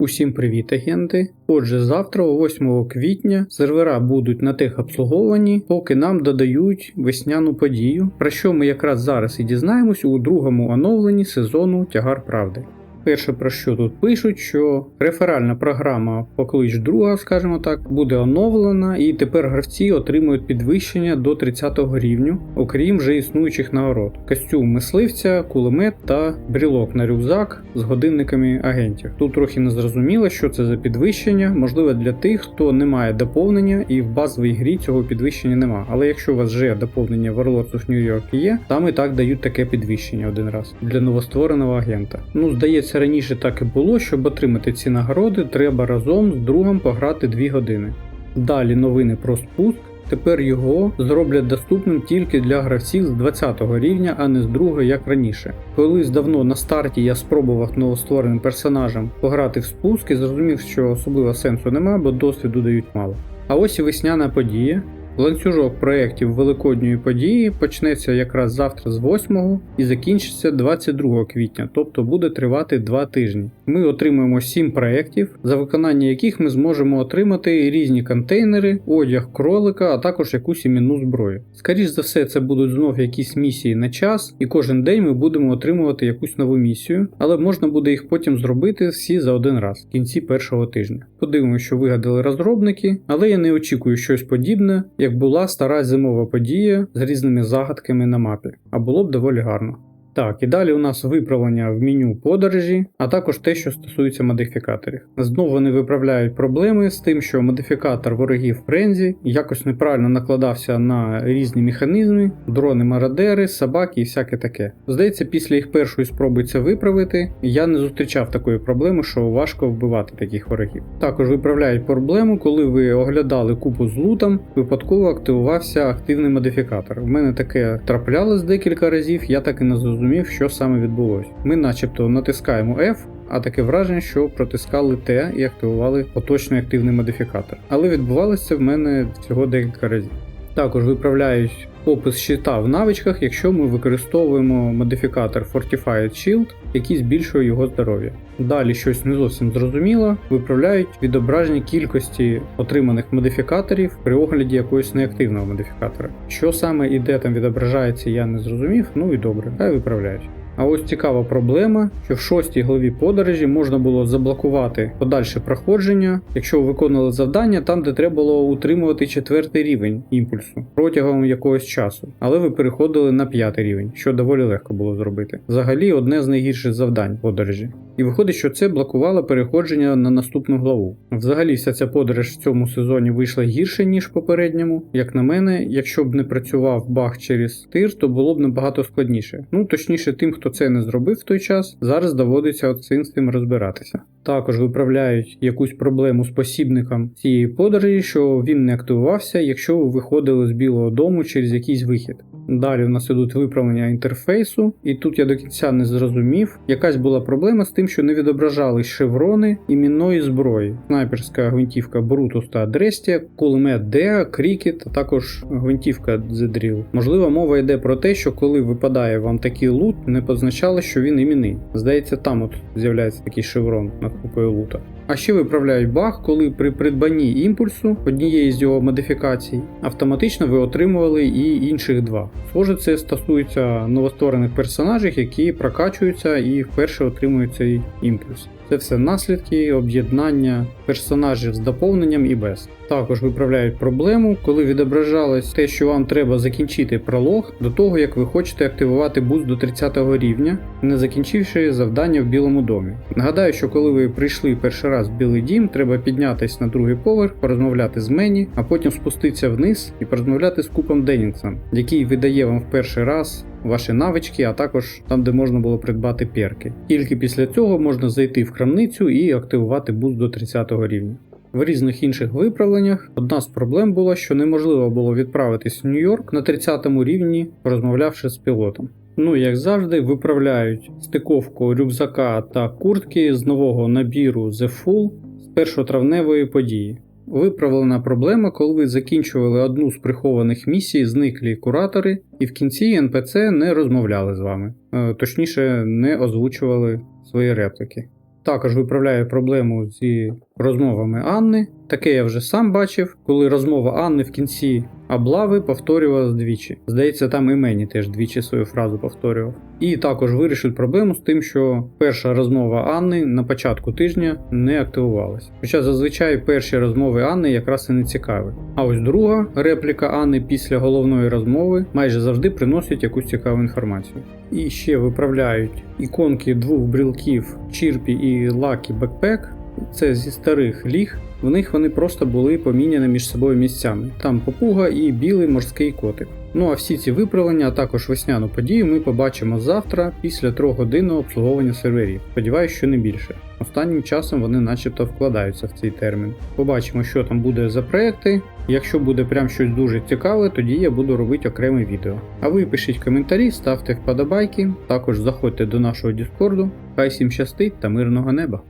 Усім привіт, агенти! Отже, завтра, 8 квітня, сервера будуть на техобслуговуванні, поки нам додають весняну подію, про що ми якраз зараз і дізнаємось у другому оновленні сезону Тягар Правди. Перше, про що тут пишуть, що реферальна програма Поклич друга, скажімо так, буде оновлена, і тепер гравці отримують підвищення до 30 рівню, окрім вже існуючих нагород: костюм мисливця, кулемет та брілок на рюкзак з годинниками агентів. Тут трохи не зрозуміло, що це за підвищення, можливо для тих, хто не має доповнення, і в базовій грі цього підвищення нема. Але якщо у вас вже доповнення Warlords of New York є, там і так дають таке підвищення один раз для новоствореного агента. Ну, здається, раніше так і було, щоб отримати ці нагороди, треба разом з другом пограти 2 години. Далі новини про спуск. Тепер його зроблять доступним тільки для гравців з 20 рівня, а не з другого, як раніше. Колись давно на старті я спробував новоствореним персонажем пограти в спуск і зрозумів, що особливо сенсу немає, бо досвіду дають мало. А ось і весняна подія. Ланцюжок проєктів Великодньої події почнеться якраз завтра з 8 і закінчиться 22 квітня, тобто буде тривати 2 тижні. Ми отримуємо 7 проєктів, за виконання яких ми зможемо отримати різні контейнери, одяг кролика, а також якусь іменну зброю. Скоріше за все, це будуть знов якісь місії на час, і кожен день ми будемо отримувати якусь нову місію, але можна буде їх потім зробити всі за один раз в кінці першого тижня. Подивимося, що вигадали розробники, але я не очікую щось подібне як була стара зимова подія з різними загадками на мапі, а було б доволі гарно. Так, і далі у нас виправлення в меню подорожі, а також те, що стосується модифікаторів. Знову вони виправляють проблеми з тим, що модифікатор ворогів Френзі якось неправильно накладався на різні механізми, дрони мародери, собаки і всяке таке. Здається, після їх першої спроби це виправити, я не зустрічав такої проблеми, що важко вбивати таких ворогів. Також виправляють проблему, коли ви оглядали купу з лутом, випадково активувався активний модифікатор. У мене таке траплялось декілька разів, я так і не зрозумів зрозумів, що саме відбулося. Ми начебто натискаємо F, а таке враження, що протискали Т і активували поточний активний модифікатор. Але відбувалося в мене всього декілька разів. Також виправляють опис щита в навичках, якщо ми використовуємо модифікатор Fortified Shield, який збільшує його здоров'я. Далі щось не зовсім зрозуміло, виправляють відображення кількості отриманих модифікаторів при огляді якогось неактивного модифікатора. Що саме і де там відображається, я не зрозумів, ну і добре, хай виправляють. А ось цікава проблема, що в шостій главі подорожі можна було заблокувати подальше проходження, якщо ви виконали завдання там, де треба було утримувати четвертий рівень імпульсу протягом якогось часу, але ви переходили на п'ятий рівень, що доволі легко було зробити. Взагалі одне з найгірших завдань подорожі. І виходить, що це блокувало переходження на наступну главу. Взагалі, вся ця подорож в цьому сезоні вийшла гірше, ніж в попередньому. Як на мене, якщо б не працював баг через тир, то було б набагато складніше. Ну точніше, тим, хто це не зробив в той час, зараз доводиться от цим з тим розбиратися. Також виправляють якусь проблему з посібником цієї подорожі, що він не активувався, якщо ви виходили з Білого Дому через якийсь вихід. Далі в нас ідуть виправлення інтерфейсу, і тут я до кінця не зрозумів. Якась була проблема з тим, що не відображались шеврони імінної зброї, снайперська гвинтівка Brutus та Дрестія, кулемет Деа, Крікет, а також гвинтівка Drill. Можливо, мова йде про те, що коли випадає вам такий лут, не позначало, що він іменний. Здається, там от з'являється такий шеврон над купою лута. А ще виправляють баг, коли при придбанні імпульсу однієї з його модифікацій автоматично ви отримували і інших два. Схоже, це стосується новостворених персонажів, які прокачуються і вперше отримують цей імпульс. Це все наслідки об'єднання персонажів з доповненням і без. Також виправляють проблему, коли відображалось те, що вам треба закінчити пролог до того, як ви хочете активувати буст до 30 рівня, не закінчивши завдання в Білому домі. Нагадаю, що коли ви прийшли перший раз в Білий Дім, треба піднятися на другий поверх, порозмовляти з Мені, а потім спуститися вниз і порозмовляти з Купом Деннінгсом, який видає вам в перший раз ваші навички, а також там, де можна було придбати перки. Тільки після цього можна зайти в крамницю і активувати буст до 30 рівня. В різних інших виправленнях одна з проблем була, що неможливо було відправитись в Нью-Йорк на 30 рівні, розмовлявши з пілотом. Ну, як завжди, виправляють стиковку рюкзака та куртки з нового набіру The Full з першотравневої події. Виправлена проблема, коли ви закінчували одну з прихованих місій, зниклі куратори, і в кінці НПЦ не розмовляли з вами, Е, точніше, не озвучували свої репліки. Також виправляю проблему зі розмовами Анни. Таке я вже сам бачив, коли розмова Анни в кінці облави повторювалась двічі. Здається, там і мені теж двічі свою фразу повторював. І також вирішив проблему з тим, що перша розмова Анни на початку тижня не активувалась. Хоча зазвичай перші розмови Анни якраз і не цікаві. А ось друга репліка Анни після головної розмови майже завжди приносить якусь цікаву інформацію. І ще виправляють іконки двох брілків Чірпі і Лакі Бекпек. Це зі старих ліг. В них вони просто були поміняні між собою місцями. Там попуга і білий морський котик. Ну а всі ці виправлення, а також весняну подію ми побачимо завтра після трьохгодинного обслуговування серверів. Сподіваюсь, що не більше. Останнім часом вони начебто вкладаються в цей термін. Побачимо, що там буде за проекти. Якщо буде прям щось дуже цікаве, тоді я буду робити окреме відео. А ви пишіть коментарі, ставте вподобайки, також заходьте до нашого Діскорду. Хай всім щастить та мирного неба!